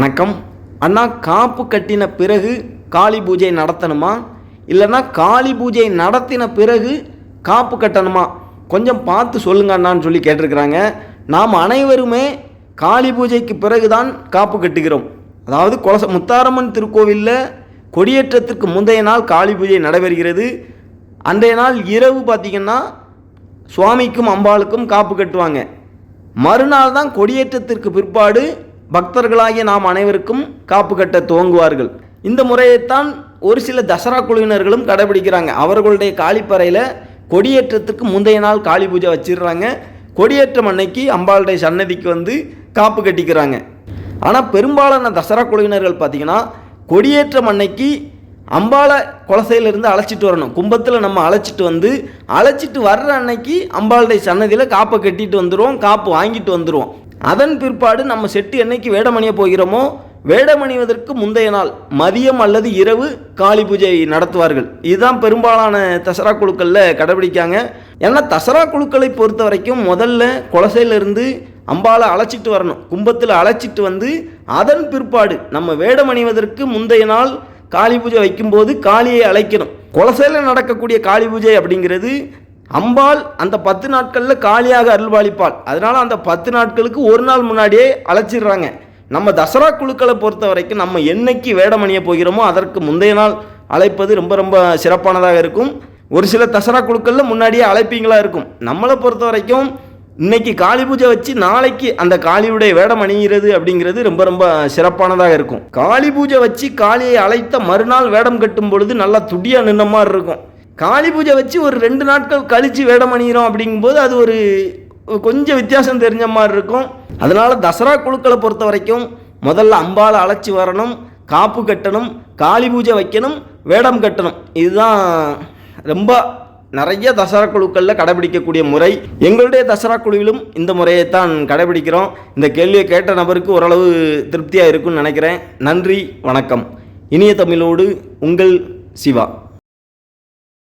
வணக்கம். அண்ணா காப்பு கட்டின பிறகு காளி பூஜை நடத்தணுமா? இல்லைன்னா காளி பூஜை நடத்தின பிறகு காப்பு கட்டணுமா? கொஞ்சம் பார்த்து சொல்லுங்க அண்ணான்னு சொல்லி கேட்டிருக்கிறாங்க. நாம் அனைவருமே காளி பூஜைக்கு பிறகுதான் காப்பு கட்டுகிறோம். அதாவது கொலச முத்தாரம்மன் திருக்கோவிலில் கொடியேற்றத்திற்கு முந்தைய நாள் காளி பூஜை நடைபெறுகிறது. அன்றைய நாள் இரவு பார்த்திங்கன்னா சுவாமிக்கும் அம்பாளுக்கும் காப்பு கட்டுவாங்க. மறுநாள் தான் கொடியேற்றத்திற்கு பிற்பாடு பக்தர்களாகிய நாம் அனைவருக்கும் காப்பு கட்ட துவங்குவார்கள். இந்த முறையைத்தான் ஒரு சில தசரா குழுவினர்களும் கடைபிடிக்கிறாங்க. அவர்களுடைய காளிப்பறையில் கொடியேற்றத்துக்கு முந்தைய நாள் காளி பூஜை வச்சிடுறாங்க. கொடியேற்றம் அன்னைக்கு அம்பாளுடைய சன்னதிக்கு வந்து காப்பு கட்டிக்கிறாங்க. ஆனால் பெரும்பாலான தசரா குழுவினர்கள் பார்த்திங்கன்னா கொடியேற்றம் அன்னைக்கு அம்பாளை குலசையிலிருந்து அழைச்சிட்டு வரணும். கும்பத்தில் நம்ம அழைச்சிட்டு வந்து அழைச்சிட்டு வர்ற அன்னைக்கு அம்பாளுடைய சன்னதியில் காப்பை கட்டிட்டு வந்துடுவோம் காப்பு வாங்கிட்டு வந்துடுவோம் அதன் பிற்பாடு நம்ம செட்டு என்னைக்கு வேடமணிய போகிறோமோ வேடமணிவதற்கு முந்தைய நாள் மதியம் அல்லது இரவு காளி பூஜை நடத்துவார்கள். இதுதான் பெரும்பாலான தசரா குழுக்களில் கடைபிடிக்காங்க. ஏன்னா தசரா குழுக்களை பொறுத்த வரைக்கும் முதல்ல குலசையிலிருந்து அம்பாளை அழைச்சிட்டு வரணும். கும்பத்தில் அழைச்சிட்டு வந்து அதன் பிற்பாடு நம்ம வேடமணிவதற்கு முந்தைய நாள் காளி பூஜை வைக்கும்போது காளியை அழைக்கணும். குலசையில் நடக்கக்கூடிய காளி பூஜை அப்படிங்கிறது அம்பாள் அந்த பத்து நாட்களில் காளியாக அருள்பாலிப்பாள். அதனால் அந்த பத்து நாட்களுக்கு ஒரு நாள் முன்னாடியே அழைச்சிடுறாங்க. நம்ம தசரா குழுக்களை பொறுத்த வரைக்கும் நம்ம என்னைக்கு வேடமணிய போகிறோமோ அதற்கு முந்தைய நாள் அழைப்பது ரொம்ப ரொம்ப சிறப்பானதாக இருக்கும். ஒரு சில தசரா குழுக்களில் முன்னாடியே அழைப்பீங்களா இருக்கும். நம்மளை பொறுத்த வரைக்கும் இன்னைக்கு காளி பூஜை வச்சு நாளைக்கு அந்த காளியுடைய வேடம் அணிகிறது அப்படிங்கிறது ரொம்ப ரொம்ப சிறப்பானதாக இருக்கும். காளி பூஜை வச்சு காளியை அழைத்த மறுநாள் வேடம் கட்டும் பொழுது நல்லா துடியாக நின்ன மாதிரி இருக்கும். காளி பூஜை வச்சு ஒரு ரெண்டு நாட்கள் கழித்து வேடம் அணிகிறோம் அப்படிங்கும்போது அது ஒரு கொஞ்சம் வித்தியாசம் தெரிஞ்ச மாதிரி இருக்கும். அதனால் தசரா குழுக்களை பொறுத்த வரைக்கும் முதல்ல அம்பாளை அழைச்சி வரணும் காப்பு கட்டணும் காளி பூஜை வைக்கணும் வேடம் கட்டணும். இதுதான் ரொம்ப நிறைய தசரா குழுக்களில் கடைபிடிக்கக்கூடிய முறை. எங்களுடைய தசரா குழுவிலும் இந்த முறையைத்தான் கடைபிடிக்கிறோம். இந்த கேள்வியை கேட்ட நபருக்கு ஓரளவு திருப்தியாக இருக்கும்னு நினைக்கிறேன். நன்றி வணக்கம். இனிய தமிழோடு உங்கள் சிவா.